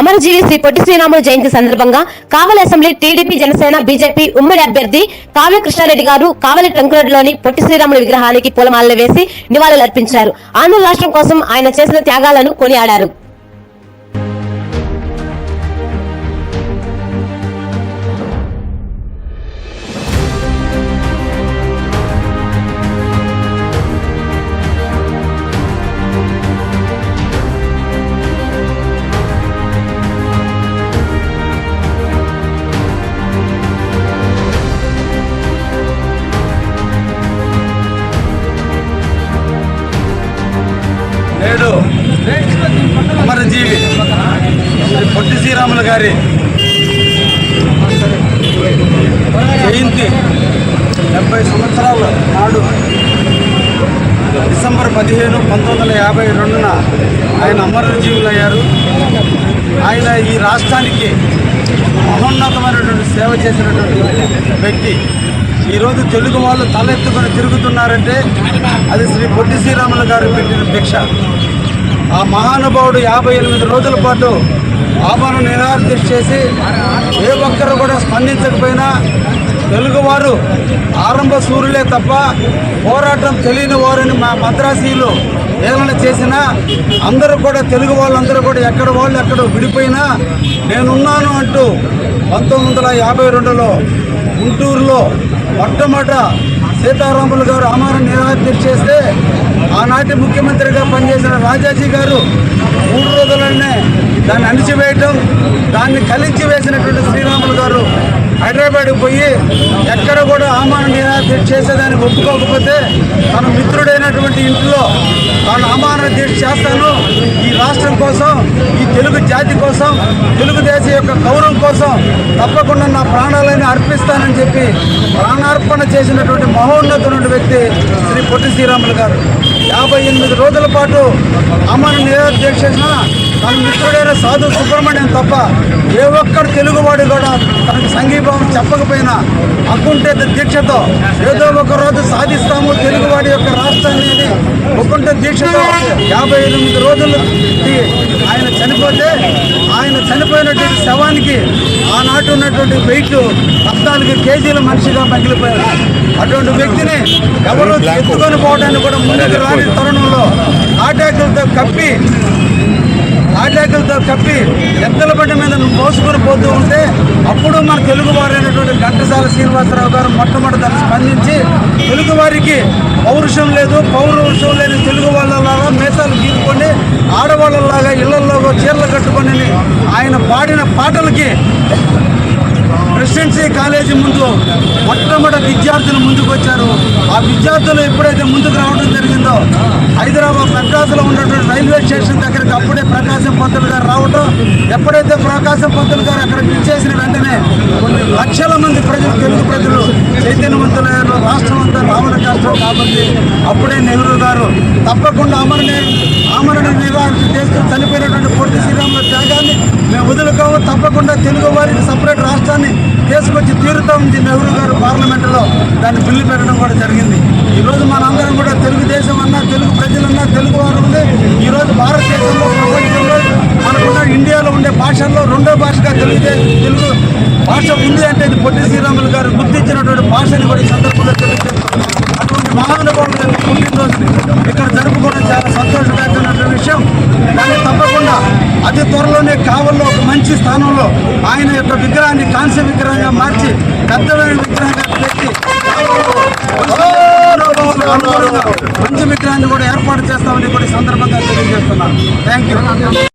అమరజీవి శ్రీ పొట్టి శ్రీరాములు జయంతి సందర్భంగా Kavali assembly TDP Janasena BJP ఉమ్మడి అభ్యర్థి కావ్య కృష్ణారెడ్డి గారు కావలి ట్రంకురోడ్లోని పొట్టి శ్రీరాములు విగ్రహానికి పూలమాలలు వేసి నివాళులర్పించారు. ఆంధ్ర రాష్ట్రం కోసం ఆయన చేసిన త్యాగాలను కొనియాడారు. అమరజీవి శ్రీ పొట్టి శ్రీరాములు గారి జయంతి డెబ్బై సంవత్సరాల నాడు డిసెంబర్ పదిహేను పంతొమ్మిది వందల యాభై రెండున ఆయన అమరజీవులు అయ్యారు ఆయన ఈ రాష్ట్రానికి మహోన్నతమైనటువంటి సేవ చేసినటువంటి వ్యక్తి. ఈరోజు తెలుగు వాళ్ళు తలెత్తుకొని తిరుగుతున్నారంటే అది శ్రీ పొట్టి శ్రీరాములు గారు పెట్టిన భిక్ష. ఆ మహానుభావుడు యాభై ఎనిమిది రోజుల పాటు ఆభరణ నిరాదీక్ష చేసి ఏ ఒక్కరు కూడా స్పందించకపోయినా తెలుగువారు ఆరంభ సూర్యులే తప్ప పోరాటం తెలియని వారిని మా మద్రాసీలు ఏమైనా చేసినా అందరూ కూడా తెలుగు వాళ్ళందరూ కూడా ఎక్కడ వాళ్ళు ఎక్కడ విడిపోయినా నేనున్నాను అంటూ పంతొమ్మిది వందల యాభై రెండులో గుంటూరులో మొట్టమొదట సీతారాములు గారు ఆమరణ నిరాదీక్ష చేస్తే ఆనాటి ముఖ్యమంత్రిగా పనిచేసిన రాజాజీ గారు మూడు రోజులనే దాన్ని అణిచివేయటం దాన్ని కలించి వేసినటువంటి శ్రీరాములు గారు హైదరాబాద్కి పోయి ఎక్కడ కూడా ఆమరణ చేసేదానికి ఒప్పుకోకపోతే తన మిత్రుడైనటువంటి ఇంట్లో తాను అమాన దీక్ష చేస్తాను ఈ రాష్ట్రం కోసం ఈ తెలుగు జాతి కోసం తెలుగుదేశం యొక్క గౌరవం కోసం తప్పకుండా నా ప్రాణాలని అర్పిస్తానని చెప్పి ప్రాణార్పణ చేసినటువంటి మహోన్నతమైన వ్యక్తి శ్రీ పొట్టి శ్రీరాములు గారు. యాభై ఎనిమిది రోజుల పాటు అమరణ నిరాదీక్ష చేసిన తన మిత్రుడైన సాధు సుబ్రహ్మణ్యం తప్ప ఏ ఒక్కడు తెలుగువాడు కూడా తనకు సంఘీభావం చెప్పకపోయినా అక్కుంటే దీక్షతో ఏదో ఒక రోజు సాధిస్తాము తెలుగువాడి యొక్క రాష్ట్రాన్ని అని దీక్షతో యాభై ఎనిమిది రోజులు ఆయన చనిపోతే ఆయన చనిపోయినటువంటి శవానికి ఆనాటి ఉన్నటువంటి వెయిట్ పద్నాలుగు కేజీల మనిషిగా పగిలిపోయారు. అటువంటి వ్యక్తిని ఎవరు ఎత్తుకొని పోవడానికి కూడా ముందుకు రాని తరుణంలో ఆటాకులతో కప్పి ఆటలతో కప్పి ఎద్దల బండి మీద మోసుకొని పోతూ ఉంటే అప్పుడు మన తెలుగు వారైనటువంటి ఘంటసాల శ్రీనివాసరావు గారు మొట్టమొదటి దాన్ని స్పందించి తెలుగు వారికి పౌరుషం లేదు పౌరుషం లేని తెలుగు వాళ్ళలాగా మేసాలు గీరుకొని ఆడవాళ్ళలాగా ఇళ్ళలో చీరలు కట్టుకొని ఆయన పాడిన పాటలకి ప్రెసిడెన్సీ కాలేజీ ముందు మొట్టమొదటి విద్యార్థులు ముందుకు వచ్చారు ఆ విద్యార్థులు ఎప్పుడైతే ముందుకు రావడం జరిగిందో హైదరాబాద్ మెడ్రాస్లో ఉన్నటువంటి రైల్వే స్టేషన్ దగ్గరికి అప్పుడే ప్రకాశం పంతులు గారు రావటం ఎప్పుడైతే ప్రకాశం పంతులు గారు అక్కడ పిలిచేసిన వెంటనే కొన్ని లక్షల మంది ప్రజలు తెలుగు ప్రజలు చైతన్యవంతులయ్యారు రాష్ట్రం అంతా రావణ కష్టం కాబట్టి అప్పుడే నెహ్రూ గారు తప్పకుండా అమరణ ఆమరణ నిరాకరణ చేస్తూ చనిపోయినటువంటి పొట్టి శ్రీరాముల త్యాగాన్ని మేము తప్పకుండా తెలుగు వారికి సపరేట్ రాష్ట్రాన్ని తీసుకొచ్చి తీరుతామని నెహ్రూ గారు పార్లమెంటులో దాన్ని బిల్లు పెట్టడం కూడా జరిగింది. ఈరోజు మనందరం కూడా తెలుగుదేశం అన్నా తెలుగు ప్రజలన్నా తెలుగు వారు ఉంది ఈరోజు భారతదేశంలో ప్రపంచంలో మనకున్న ఇండియాలో ఉండే భాషల్లో రెండో భాషగా తెలుగుదే తెలుగు భాష ఉంది అంటే ఇది పొట్టి శ్రీరాములు గారు గుర్తించినటువంటి భాషని కూడా ఈ సందర్భంగా తెలియజేస్తున్నాం అటువంటి మహానుభావులు పుట్టినరోజు ఇక్కడ జరుపుకోవడం చాలా సంతోషంగా విషయం కానీ తప్పకుండా అతి త్వరలోనే కావల్లో మంచి స్థానంలో ఆయన యొక్క విగ్రహాన్ని కాంస్య విగ్రహంగా మార్చి పెద్దమైన విగ్రహంగా పెట్టి మంచి విగ్రహాన్ని కూడా ఏర్పాటు చేస్తామని కూడా ఈ సందర్భంగా తెలియజేస్తున్నాను. Thank you